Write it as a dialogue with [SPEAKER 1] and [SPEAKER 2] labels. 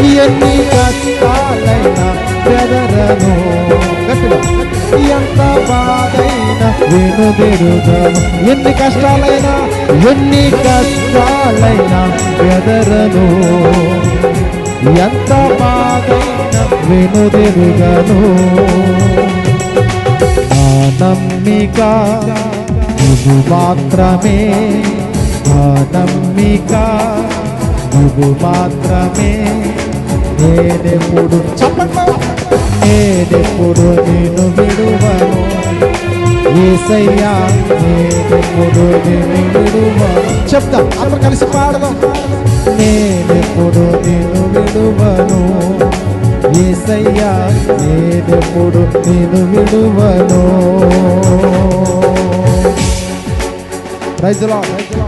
[SPEAKER 1] ఎన్ని కష్టాలైనా బెదరను ఎంత బాధైనా వెనుదిరుగను ఎన్ని కష్టాలైనా ఎన్ని కష్టాలైనా బెదరను ఎంత బాధైనా వెనుదిరుగను నా నమ్మిక నువ్వు మాత్రమే. నా నమ్మిక నువ్వు మాత్రమే. నేనెప్పుడు చెప్పండి నేనెప్పుడు నేను విడువను? ఏసయ్యా నేనెప్పుడు నేను విడువను? చెప్తాం అందరు కలిసి పాడదాం. నేనెప్పుడు నేను విడువను? ఏసయ్యా నేనెప్పుడు నేను విడువను? రైతులా రైతులా